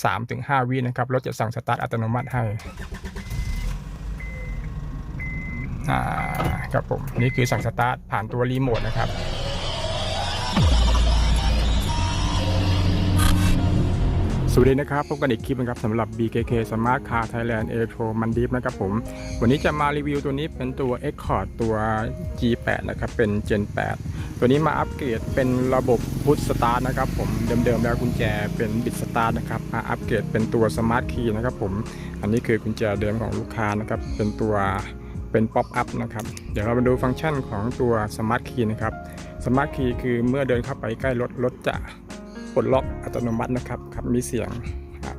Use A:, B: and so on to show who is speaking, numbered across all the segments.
A: 3-5 วินะครับ รถจะสั่งสตาร์ทอัตโนมัติให้อ่าครับผม นี่คือสั่งสตาร์ทผ่านตัวรีโมทนะครับ สวัสดีนะครับพบกันอีกคลิปนะครับสำหรับ BKK Smart Car Thailand Electro m a n d i f นะครับผม วันนี้จะมารีวิวตัวนี้เป็นตัว Accord ตัว G8 นะครับ เป็น Gen 8 ตัวนี้มาอัปเกรดเป็นระบบพุทสตาร์ทนะครับผม เดิมๆแล้วกุญแจเป็นบิดสตาร์ทนะครับ มาอัปเกรดเป็นตัว Smart Key นะครับผม อันนี้คือกุญแจเดิมของลูกค้านะครับ เป็นตัวเป็นป๊อปอัพนะครับ เดี๋ยวเรามาดูฟังก์ชันของตัว Smart Key นะครับ Smart Key คือเมื่อเดินเข้าไปใกล้รถรถจะ ปลดล็อกอัตโนมัตินะครับครับมีเสียง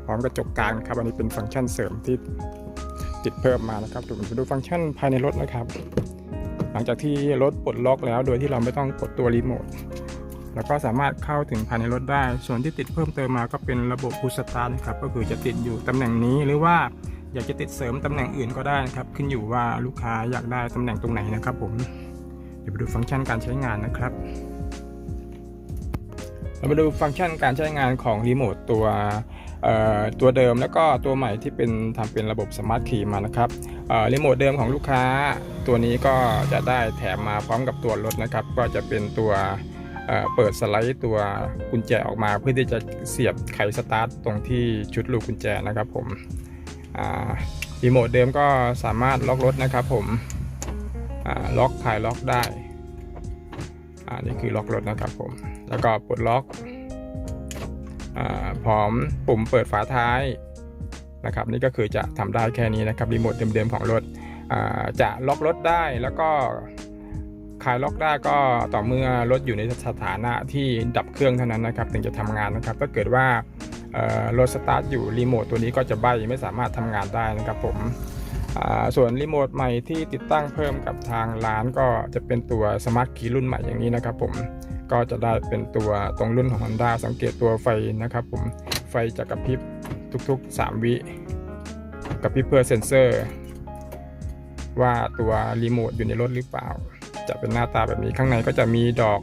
A: พร้อมกระจกกลางครับอันนี้เป็นฟังก์ชันเสริมที่ติดเพิ่มมานะครับดูดูฟังก์ชันภายในรถนะครับ หลังจากที่รถปลดล็อกแล้ว โดยที่เราไม่ต้องกดตัวรีโมทแล้วก็สามารถเข้าถึงภายในรถได้ ส่วนที่ติดเพิ่มเติมมาก็เป็นระบบพุชสตาร์ทนะครับก็คือจะติดอยู่ตำแหน่งนี้หรือว่าอยากจะติดเสริมตำแหน่งอื่นก็ได้นะครับ ขึ้นอยู่ว่าลูกค้าอยากได้ตำแหน่งตรงไหนนะครับผมเดี๋ยวไปดูฟังก์ชันการใช้งานนะครับ เรามาดูฟังก์ชันการใช้งานของรีโมทตัวตัวเดิมแล้วก็ตัวใหม่ที่เป็นทำเป็นระบบสมาร์ทคีย์มานะครับรีโมทเดิมของลูกค้า ตัวนี้ก็จะได้แถมมาพร้อมกับตัวรถนะครับ ก็จะเป็นตัวเเปิดสไลด์ตัวกุญแจออกมา เพื่อที่จะเสียบไขสตาร์ทตรงที่ชุดลูกกุญแจนะครับผมรีโมทเดิมก็สามารถล็อกรถนะครับผมล็อกคลายล็อกได้อ่านี่คือล็อกรถนะครับผม แล้วก็ปลดล็อกอพร้อมปุ่มเปิดฝาท้ายนะครับนี่ก็คือจะทำได้แค่นี้นะครับรีโมทเดิมๆของรถจะล็อกรถได้แล้วก็คลายล็อกได้ก็ต่อเมื่อรถอยู่ในสถานะที่ดับเครื่องเท่านั้นนะครับถึงจะทำงานนะครับถ้าเกิดว่ารถสตาร์ทอยู่รีโมทตัวนี้ก็จะใบไม่สามารถทำงานได้นะครับผมส่วนรีโมทใหม่ที่ติดตั้งเพิ่มกับทางร้านก็จะเป็นตัวสมาร์ทคีย์รุ่นใหม่อย่างนี้นะครับผม ก็จะได้เป็นตัวตรงรุ่นของ Honda สังเกตตัวไฟนะครับผมไฟจะกระพริบทุกๆ 3 วิกระพริบเพื่อเซ็นเซอร์ ว่าตัวรีโมทอยู่ในรถหรือเปล่า จะเป็นหน้าตาแบบนี้ข้างในก็จะมีดอก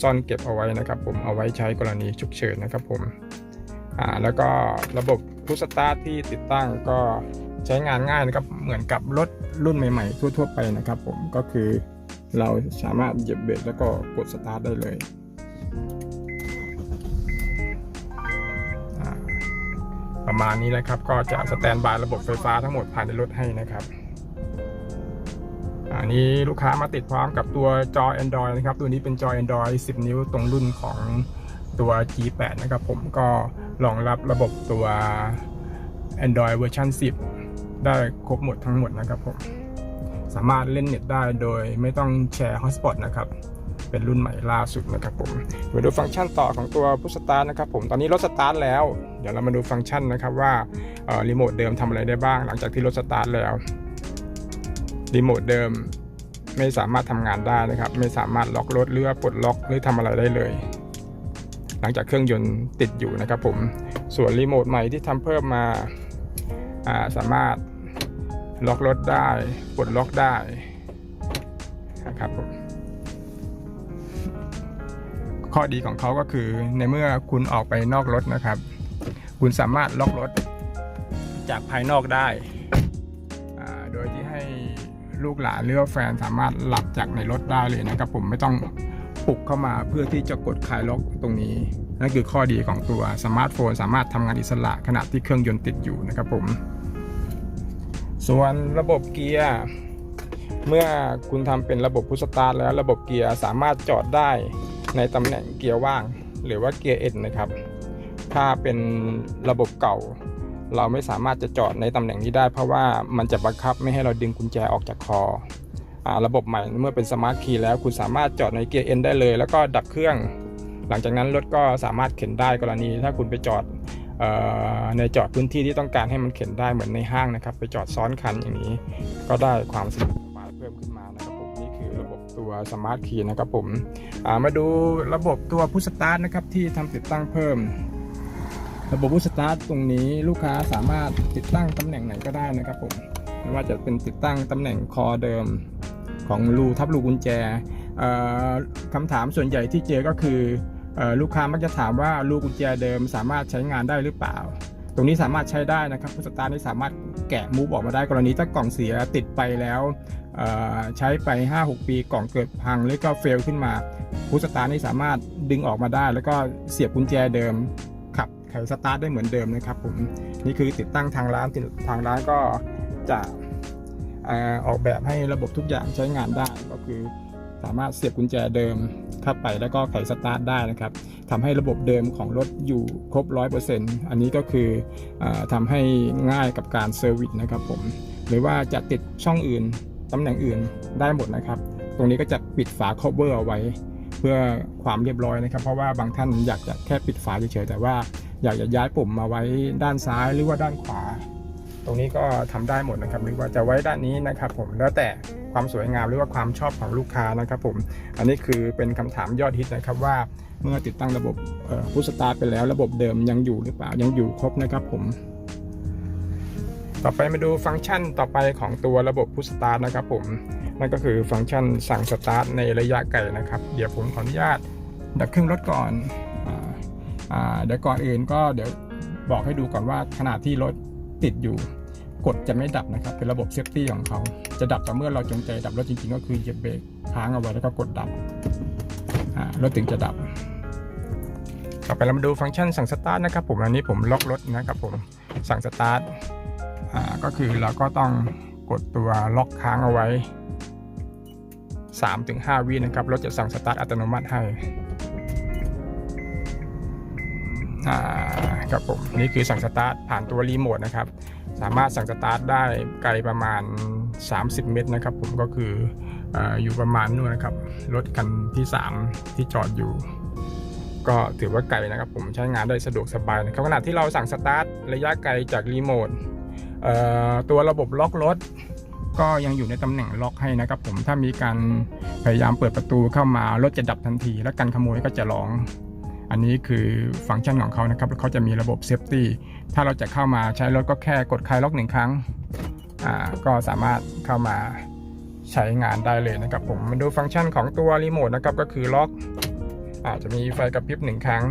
A: ซ่อนเก็บเอาไว้นะครับผมเอาไว้ใช้กรณีฉุกเฉินนะครับผมอ่าแล้วก็ระบบพุชสตาร์ที่ติดตั้งก็ใช้งานง่ายนะครับเหมือนกับรถรุ่นใหม่ๆ ทั่ว ๆ ไปนะครับผมก็คือ เราสามารถเหยียบเบรกแล้วก็กดสตาร์ทได้เลยประมาณนี้นะครับก็จะสแตนบายระบบไฟฟ้าทั้งหมดภายในรถให้นะครับอันนี้ลูกค้ามาติดพร้อมกับตัวจอ Android นะครับ ตัวนี้เป็นจอ Android 10 นิ้วตรงรุ่นของตัว G8 นะครับผมก็รองรับระบบตัว Android เวอร์ชัน10 ได้ครบหมดทั้งหมดนะครับผม สามารถเล่นเน็ตได้โดยไม่ต้องแชร์ฮอตสปอตนะครับ เป็นรุ่นใหม่ล่าสุดนะครับผมมาดูฟังก์ชันต่อของตัวพุชสตาร์ทนะครับผมตอนนี้รถสตาร์ทแล้ว เดี๋ยวเรามาดูฟังก์ชันนะครับว่ารีโมทเดิมทำอะไรได้บ้าง หลังจากที่รถสตาร์ทแล้วรีโมทเดิมไม่สามารถทำงานได้นะครับ ไม่สามารถล็อกรถหรือปลดล็อกหรือทำอะไรได้เลย หลังจากเครื่องยนต์ติดอยู่นะครับผมส่วนรีโมทใหม่ที่ทำเพิ่มมาาสามารถ ล็อกรถได้ปลดล็อกได้นะครับผมข้อดีของเขาก็คือในเมื่อคุณออกไปนอกรถนะครับ คุณสามารถล็อกรถจากภายนอกได้ โดยที่ให้ลูกหลานหรือแฟนสามารถหลับจากในรถได้เลยนะครับ ผมไม่ต้องปลุกเข้ามาเพื่อที่จะกดคลายล็อกตรงนี้นั่นคือข้อดีของตัวสมาร์ทโฟน สามารถทำงานอิสระขณะที่เครื่องยนต์ติดอยู่นะครับผม ส่วนระบบเกียร์เมื่อคุณทำเป็นระบบพุชสตาร์ทแล้วระบบเกียร์สามารถจอดได้ในตำแหน่งเกียร์ว่าง หรือว่าเกียร์เอ็นนะครับ ถ้าเป็นระบบเก่า เราไม่สามารถจะจอดในตำแหน่งนี้ได้ เพราะว่ามันจะบังคับไม่ให้เราดึงกุญแจออกจากคออระบบใหม่เมื่อเป็นสมาร์ทคีย์แล้วคุณสามารถจอดในเกียร์เอ็นได้เลย แล้วก็ดับเครื่อง หลังจากนั้นรถก็สามารถเข็นได้กรณีถ้าคุณไปจอด ในจอดพื้นที่ที่ต้องการให้มันเข็นได้เหมือนในห้างนะครับ ไปจอดซ้อนคันอย่างนี้ ก็ได้ความสะดวกสบายเพิ่มขึ้นมานะครับผมนี่คือระบบตัวสมาร์ทคีย์นะครับผมามาดูระบบตัวพุชสตาร์ทนะครับที่ทำติดตั้งเพิ่ม ระบบพุชสตาร์ทตรงนี้ลูกค้าสามารถติดตั้งตำแหน่งไหนก็ได้นะครับผมไม่ว่าจะเป็นติดตั้งตำแหน่งคอเดิมของรูทับรูกุญแจคำถามส่วนใหญ่ที่เจอก็คือ ลูกค้ามักจะถามว่าลูกกุญแจเดิมสามารถใช้งานได้หรือเปล่า ตรงนี้สามารถใช้ได้นะครับพุทสตาร์ทนี่สามารถแกะมูฟออกมาได้กรณีถ้ากล่องเสียติดไปแล้วใช้ไป 5-6 ปีกล่องเกิดพังหรือก็เฟลขึ้นมาพุทสตาร์ทนี่สามารถดึงออกมาได้ แล้วก็เสียบกุญแจเดิมขับไขสตาร์ทได้เหมือนเดิมนะครับผมนี่คือติดตั้งทางร้านติดทางร้านก็จะออกแบบให้ระบบทุกอย่างใช้งานได้ก็คือ สามารถเสียบกุญแจเดิมเข้าไปแล้วก็ไขสตาร์ทได้นะครับทำให้ระบบเดิมของรถอยู่ครบ 100%อันนี้ก็คืออทำให้ง่ายกับการเซอร์วิสนะครับผม หรือว่าจะติดช่องอื่นตำแหน่งอื่นได้หมดนะครับ ตรงนี้ก็จะปิดฝา cover เอาไว้ เพื่อความเรียบร้อยนะครับ เพราะว่าบางท่านอยากจะแค่ปิดฝาเฉยๆแต่ว่าอยากจะย้ายปุ่มมาไว้ด้านซ้ายหรือว่าด้านขวา ตรงนี้ก็ทำได้หมดนะครับ หรือว่าจะไว้ด้านนี้นะครับ ผมแล้วแต่ ความสวยงามหรือว่าความชอบของลูกค้านะครับผม อันนี้คือเป็นคำถามยอดฮิตนะครับว่าเมื่อติดตั้งระบบพุชสตาร์ไปแล้วระบบเดิมยังอยู่หรือเปล่ายังอยู่ครบนะครับผม ต่อไปมาดูฟังก์ชันต่อไปของตัวระบบพุชสตาร์นะครับผมนั่นก็คือฟังก์ชันสั่งสตาร์ทในระยะไกลนะครับ เดี๋ยวผมขออนุญาตดับเครื่องรถก่อนออเดี๋ยวก่อนอื่นก็เดี๋ยวบอกให้ดูก่อนว่าขณะที่รถติดอยู่ กดจะไม่ดับนะครับ เป็นระบบเซฟตี้ของเขา จะดับต่อเมื่อเราจงใจดับรถจริงๆ ก็คือเหยียบเบรกค้างเอาไว้แล้วก็กดดับรถถึงจะดับ ต่อไปเรามาดูฟังก์ชันสั่งสตาร์ทนะครับผมอันนี้ผมล็อกรถนะครับผมสั่งสตาร์ทก็คือเราก็ต้องกดตัวล็อกค้างเอาไว้ 3-5วินะครับรถจะสั่งสตาร์ทอัตโนมัติให้ครับผมนี่คือสั่งสตาร์ทผ่านตัวรีโมทนะครับ สามารถสั่งสตาร์ทได้ไกลประมาณ 30 เมตรนะครับ ผมก็คืออยู่ประมาณนู่นนะครับ รถคันที่ 3 ที่จอดอยู่ ก็ถือว่าไกลนะครับผมใช้งานได้สะดวกสบายนะครับขณะที่เราสั่งสตาร์ทระยะไกลจากรีโมทตัวระบบล็อกรถก็ยังอยู่ในตำแหน่งล็อกให้นะครับผมถ้ามีการพยายามเปิดประตูเข้ามารถจะดับทันที และการขโมยก็จะร้อง อันนี้คือฟังก์ชันของเขานะครับแล้วเขาจะมีระบบเซฟตี้ถ้าเราจะเข้ามาใช้รถก็แค่กดคลายล็อกหนึ่งครั้งก็สามารถเข้ามาใช้งานได้เลยนะครับผมมาดูฟังก์ชันของตัวรีโมทนะครับก็คือล็อกอาจจะมีไฟกระพริบหนึ่งครั้ง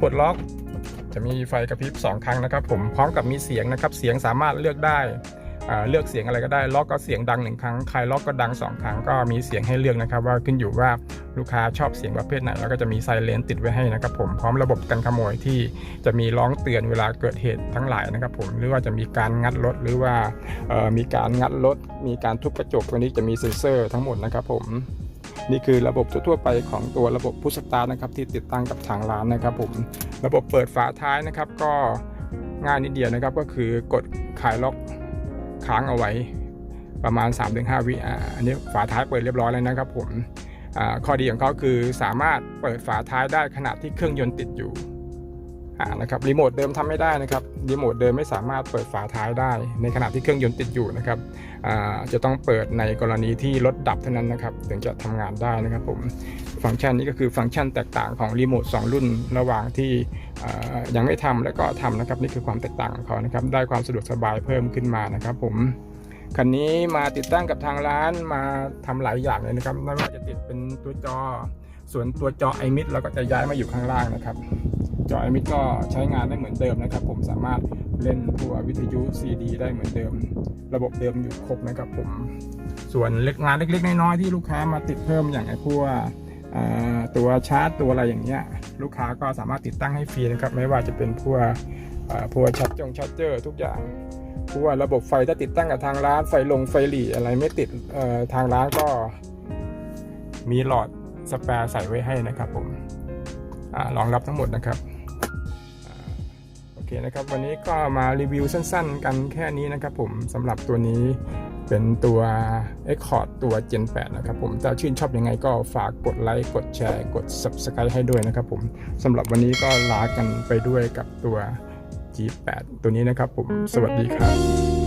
A: ปลดล็อกจะมีไฟกระพริบสองครั้งนะครับ ผมพร้อมกับมีเสียงนะครับ เสียงสามารถเลือกได้ เลือกเสียงอะไรก็ได้ล็อกก็เสียงดังหนึ่งครั้งคลายล็อกก็ดังสองครั้งก็มีเสียงให้เลือกนะครับ ว่าขึ้นอยู่ว่าลูกค้าชอบเสียงประเภทไหน แล้วก็จะมีไซเรนติดไว้ให้นะครับผมพร้อมระบบกันขโมยที่จะมีร้องเตือนเวลาเกิดเหตุทั้งหลายนะครับผมหรือว่าจะมีการงัดรถหรือว่ามีการงัดรถมีการทุบกระจกตัวนี้จะมีเซ็นเซอร์ทั้งหมดนะครับผมนี่คือระบบทั่วไปของตัวระบบพุชสตาร์นะครับที่ติดตั้งกับทางร้านนะครับผมระบบเปิดฝาท้ายนะครับก็ง่ายนิดเดียวนะครับก็คือกดคลายล็อก ค้างเอาไว้ประมาณ 3-5 วิอ่าอันนี้ฝาท้ายเปิดเรียบร้อยแล้วนะครับผมข้อดีของเขาคือสามารถเปิดฝาท้ายได้ขณะที่เครื่องยนต์ติดอยู่ อ่านะครับรีโมทเดิมทำไม่ได้นะครับรีโมทเดิมไม่สามารถเปิดฝาท้ายได้ ในขณะที่เครื่องยนต์ติดอยู่นะครับอ่าจะต้องเปิดในกรณีที่รถดับเท่านั้นนะครับถึงจะทำงานได้นะครับผมฟังก์ชันนี้ก็คือฟังก์ชันแตกต่างของรีโมท2 รุ่นระหว่างที่ยังไม่ทำและก็ทำนะครับนี่คือความแตกต่างของเขานะครับได้ความสะดวกสบายเพิ่มขึ้นมานะครับ ผมคันนี้มาติดตั้งกับทางร้านมาทำหลายอย่างเลยนะครับไม่ว่าจะติดเป็นตัวจอส่วนตัวจอไอมิดเราก็จะย้ายมาอยู่ข้างล่างนะครับ จอไอมิดก็ใช้งานได้เหมือนเดิมนะครับ ผมสามารถเล่นตัววิทยุ CD ได้เหมือนเดิม ระบบเดิมอยู่ครบนะครับผมส่วนเล็กงานเล็ก ๆ น้อยๆที่ลูกค้ามาติดเพิ่มอย่างไอ้พวกตัวชาร์จตัวอะไรอย่างเงี้ยลูกค้าก็สามารถติดตั้งให้ฟรีนะครับไม่ว่าจะเป็นพวกพวกชัดจงชัดเจอร์ทุกอย่างพวกระบบไฟถ้าติดตั้งกับทางร้านไฟลงไฟหลีอะไรไม่ติดทางร้านก็ มีหลอดสแปร์ใส่ไว้ให้นะครับผมอารองรับทั้งหมดนะครับ เคนะครับวันนี้ก็มารีวิวสั้นๆ กันแค่นี้นะครับผมสำหรับตัวนี้เป็นตัว e c o r d ตัว Gen 8 นะครับผมถ้าชื่นชอบยังไงก็ฝากกดไลค์ กดแชร์ กด Subscribe ให้ด้วยนะครับผมสำหรับวันนี้ก็ลากันไปด้วยกับตัว G8 ตัวนี้นะครับผมสวัสดีครับ